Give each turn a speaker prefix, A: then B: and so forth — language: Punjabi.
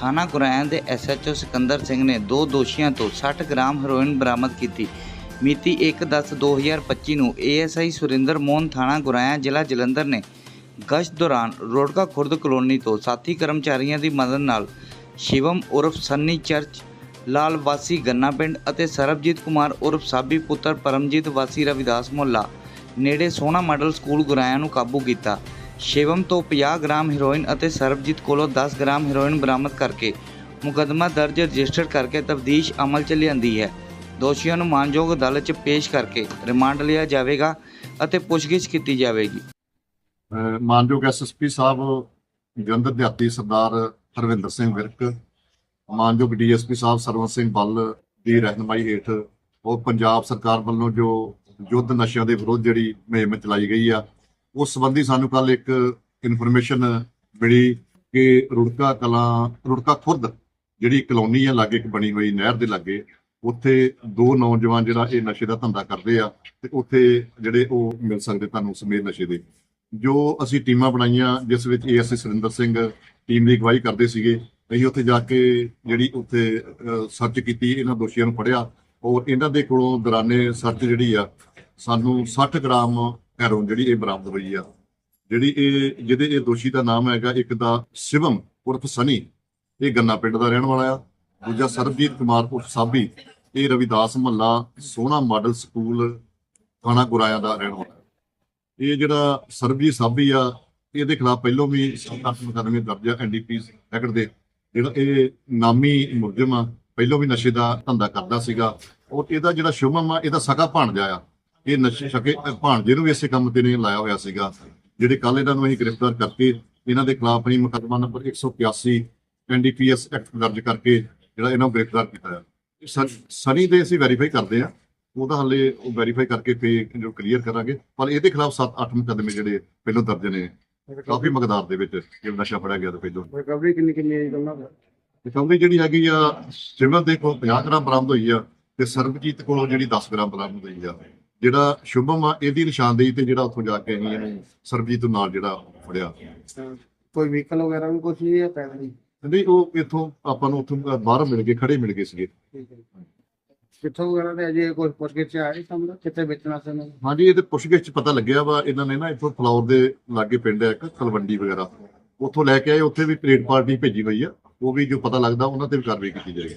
A: ਥਾਣਾ ਗੁਰਾਇਆਂ ਦੇ ਐਸਐਚਓ ਸਿਕੰਦਰ ਸਿੰਘ ਨੇ ਦੋ ਦੋਸ਼ੀਆਂ ਤੋਂ 60 ਗ੍ਰਾਮ ਹੈਰੋਇਨ ਬਰਾਮਦ ਕੀਤੀ। ਮਿਤੀ 1/10/2025 ਨੂੰ ਏਐਸਆਈ ਸੁਰਿੰਦਰ ਮੋਹਨ ਥਾਣਾ ਗੁਰਾਇਆ ਜ਼ਿਲ੍ਹਾ ਜਲੰਧਰ ਨੇ ਗਸ਼ਤ ਦੌਰਾਨ ਰੋੜਕਾ ਖੁਰਦ ਕਲੋਨੀ ਤੋਂ ਸਾਥੀ ਕਰਮਚਾਰੀਆਂ ਦੀ ਮਦਦ ਨਾਲ ਸ਼ਿਵਮ ਉਰਫ ਸੰਨੀ ਚਰਚ, ਲਾਲ ਵਾਸੀ ਗੰਨਾ ਪਿੰਡ ਅਤੇ ਸਰਬਜੀਤ ਕੁਮਾਰ ਉਰਫ ਸਾਬੀ ਪੁੱਤਰ ਪਰਮਜੀਤ ਵਾਸੀ ਰਵਿਦਾਸ ਮੁਹੱਲਾ ਨੇੜੇ ਸੋਹਣਾ ਮਾਡਲ ਸਕੂਲ ਗੁਰਾਇਆਂ ਨੂੰ ਕਾਬੂ ਕੀਤਾ। ਸ਼ਿਵਮ ਤੋਂ 50 ਗ੍ਰਾਮ ਹੈਰੋਇਨ ਅਤੇ ਸਰਬਜੀਤ ਕੋਲੋਂ 10 ਗ੍ਰਾਮ ਹੈਰੋਇਨ ਬਰਾਮਦ ਕਰਕੇ ਮੁਕੱਦਮਾ ਦਰਜ ਰਜਿਸਟਰ ਕਰਕੇ ਤਫਤੀਸ਼ ਅਮਲ 'ਚ ਲਿਆਂਦੀ ਹੈ। ਦੋਸ਼ੀਆਂ ਨੂੰ ਮਾਨਯੋਗ ਅਦਾਲਤ 'ਚ ਪੇਸ਼ ਕਰਕੇ ਰਿਮਾਂਡ ਲਿਆ ਜਾਵੇਗਾ ਅਤੇ ਪੁੱਛਗਿੱਛ ਕੀਤੀ ਜਾਵੇਗੀ।
B: ਮਾਨਯੋਗ ਐਸਐਸਪੀ ਸਾਹਿਬ, ਜਲੰਧਰ ਦਿਹਾਤੀ ਸਰਦਾਰ ਹਰਵਿੰਦਰ ਸਿੰਘ ਵਿਰਕ, ਮਾਨਯੋਗ ਡੀਐਸਪੀ ਸਾਹਿਬ ਸਰਵਨ ਸਿੰਘ ਬੱਲ ਦੀ ਰਹਿਨਮਾਈ ਹੇਠ ਉਹ ਪੰਜਾਬ ਸਰਕਾਰ ਵੱਲੋਂ ਜੋ ਯੁੱਧ ਨਸ਼ਿਆਂ ਦੇ ਵਿਰੁੱਧ ਜਿਹੜੀ ਮੁਹਿੰਮ ਚਲਾਈ ਗਈ ਆ ਉਸ ਸੰਬੰਧੀ ਸਾਨੂੰ ਕੱਲ ਇੱਕ ਇਨਫੋਰਮੇਸ਼ਨ ਮਿਲੀ ਕਿ ਰੁੜਕਾ ਕਲਾਂ, ਰੁੜਕਾ ਖੁਰਦ ਜਿਹੜੀ ਕਲੋਨੀ ਆ, ਲਾਗੇ ਇੱਕ ਬਣੀ ਹੋਈ ਨਹਿਰ ਦੇ ਲਾਗੇ, ਉੱਥੇ ਦੋ ਨੌਜਵਾਨ ਜਿਹੜਾ ਇਹ ਨਸ਼ੇ ਦਾ ਧੰਦਾ ਕਰਦੇ ਆ ਤੇ ਉੱਥੇ ਜਿਹੜੇ ਉਹ ਮਿਲ ਸਕਦੇ ਤੁਹਾਨੂੰ ਸਮੇਤ ਨਸ਼ੇ ਦੇ। ਜੋ ਅਸੀਂ ਟੀਮਾਂ ਬਣਾਈਆਂ, ਜਿਸ ਵਿੱਚ ਏਐਸਸੀ ਸੁਰਿੰਦਰ ਸਿੰਘ ਟੀਮ ਦੀ ਅਗਵਾਈ ਕਰਦੇ ਸੀਗੇ, ਅਸੀਂ ਉੱਥੇ ਜਾ ਕੇ ਜਿਹੜੀ ਉੱਥੇ ਸਰਚ ਕੀਤੀ, ਇਹਨਾਂ ਦੋਸ਼ੀਆਂ ਨੂੰ ਫੜਿਆ ਔਰ ਇਹਨਾਂ ਦੇ ਕੋਲੋਂ ਦੌਰਾਨੇ ਸਰਚ ਜਿਹੜੀ ਆ, ਸਾਨੂੰ 60 ਗ੍ਰਾਮ ਹੈਰੋਨ ਜਿਹੜੀ ਇਹ ਬਰਾਮਦ ਹੋਈ ਆ, ਜਿਹੜੀ ਇਹ, ਜਿਹਦੇ ਇਹ ਦੋਸ਼ੀ ਦਾ ਨਾਮ ਹੈਗਾ, ਇੱਕ ਦਾ ਸ਼ਿਵਮ ਉਰਫ ਸਨੀ, ਇਹ ਗੰਨਾ ਪਿੰਡ ਦਾ ਰਹਿਣ ਵਾਲਾ ਆ। ਦੂਜਾ ਸਰਬਜੀਤ ਕੁਮਾਰ ਉਰਫ ਸਾਬੀ, ਇਹ ਰਵਿਦਾਸ ਮਹੱਲਾ ਸੋਹਣਾ ਮਾਡਲ ਸਕੂਲ ਥਾਣਾ ਗੁਰਾਇਆ ਦਾ ਰਹਿਣ ਵਾਲਾ ਇਹ ਜਿਹੜਾ ਸਰਬਜੀਤ ਸਾਬੀ ਆ, ਇਹਦੇ ਖਿਲਾਫ ਪਹਿਲਾਂ ਵੀ ਸੱਤ ਮੁਕੱਦਮੇ ਦਰਜ ਆ ਐਨਡੀਪੀਸ ਰੈਕਡ ਦੇ। ਜਿਹੜਾ ਇਹ ਨਾਮੀ ਮੁਲਜ਼ਮ ਆ, ਪਹਿਲਾਂ ਵੀ ਨਸ਼ੇ ਦਾ ਧੰਦਾ ਕਰਦਾ ਸੀਗਾ, ਔਰ ਇਹਦਾ ਜਿਹੜਾ ਸ਼ੁਭਮ ਆ, ਇਹਦਾ ਸਕਾ ਭਾਣਜਾ ਆ। ਇਹ ਨਸ਼ੇ ਛਕੇ ਭਾਣਜੇ ਨੂੰ ਵੀ ਇਸੇ ਕੰਮ ਤੇ ਨੇ ਲਾਇਆ ਹੋਇਆ ਸੀਗਾ। ਜਿਹੜੇ ਕੱਲ ਇਹਨਾਂ ਨੂੰ ਅਸੀਂ ਗ੍ਰਿਫਤਾਰ ਕਰਕੇ ਇਹਨਾਂ ਦੇ ਖਿਲਾਫ ਅਸੀਂ ਮੁਕੱਦਮਾ ਨੰਬਰ 181 ਐਨਡੀਪੀਐਸ ਐਕਟ ਦਰਜ ਕਰਕੇ ਜਿਹੜਾ ਇਹਨਾਂ ਨੂੰ ਗ੍ਰਿਫਤਾਰ ਕੀਤਾ ਹੈ ਸਨ- ਸਨੀ ਦੇ ਅਸੀਂ ਵੈਰੀਫਾਈ ਕਰਦੇ ਆ ਉਹਦਾ ਹਲੇ ਉਹ ਵੈਰੀਫਾਈ ਕਰਕੇ ਫੇ ਜੋ ਕਲੀਅਰ ਕਰਾਂਗੇ। ਪਰ ਇਹਦੇ ਖਿਲਾਫ 7-8 ਮੁਕੱਦਮੇ ਜਿਹੜੇ ਪਹਿਲਾਂ ਦਰਜ ਨੇ ਕਾਫੀ ਮਕਦਾਰ ਦੇ ਵਿੱਚ ਜੇ ਨਸ਼ਾ ਫੜਿਆ ਗਿਆ ਤਾਂ ਪਹਿਲਾਂ।
C: ਰਿਕਵਰੀ ਕਿੰਨੀ ਕਿੰਨੀ ਹੈ ਗੱਲਾਂ
B: ਰਿਕਵਰੀ ਜਿਹੜੀ ਹੈਗੀ ਆ ਸਿਮਰਨ ਦੇ ਕੋਲ 50 ਗ੍ਰਾਮ ਬਰਾਮਦ ਹੋਈ ਆ ਤੇ ਸਰਬਜੀਤ ਕੋਲੋਂ ਜਿਹੜੀ 10 ਗ੍ਰਾਮ ਬਰਾਮਦ ਹੋਈ ਆ। ਜਿਹੜਾ ਸ਼ੁਭਮ ਆ ਇਹਦੀ ਨਿਸ਼ਾਨਦੇਹੀ ਤੇ ਜਿਹੜਾ ਉੱਥੋਂ ਜਾ ਕੇ ਅਸੀਂ ਇਹਨੂੰ ਸਰਬਜੀਤ ਨੂੰ ਨਾਲ ਜਿਹੜਾ ਫੜਿਆ।
C: ਕੋਈ ਵਹੀਕਲ ਵਗੈਰਾ ਵੀ ਕੁਝ ਨਹੀਂ ਹੈ ਪੈਦਲ ਹੀ?
B: ਨਹੀਂ ਉਹ ਇੱਥੋਂ ਆਪਾਂ ਨੂੰ ਉੱਥੋਂ ਬਾਹਰ ਮਿਲ ਗਏ ਖੜੇ ਮਿਲ ਗਏ ਸੀਗੇ।
C: ਕਿੱਥੋਂ ਵਗੈਰਾ ਤੇ ਅਜੇ ਕੋਈ ਪੁੱਛਗਿੱਛ ਚ ਆਇਆ ਸਾਹਮਣੇ? ਕਿੱਥੇ ਵੇਚਣਾ ਸੀ ਇਹਨਾਂ ਨੇ?
B: ਹਾਂਜੀ ਇਹਦੇ ਪੁੱਛਗਿੱਛ ਚ ਪਤਾ ਲੱਗਿਆ ਵਾ ਇਹਨਾਂ ਨੇ ਨਾ ਇੱਥੋਂ ਫਲੋਰ ਦੇ ਲਾਗੇ ਪਿੰਡ ਹੈ ਇੱਕ ਤਲਵੰਡੀ ਵਗੈਰਾ। ਉੱਥੋਂ ਲੈ ਕੇ ਆਏ ਉੱਥੇ ਵੀ ਟ੍ਰੇਡ ਪਾਰਟੀ ਭੇਜੀ ਹੋਈ ਆ ਉਹ ਵੀ ਜੋ ਪਤਾ ਲੱਗਦਾ ਉਹਨਾਂ ਤੇ ਵੀ ਕਾਰਵਾਈ ਕੀਤੀ ਜਾਏਗੀ।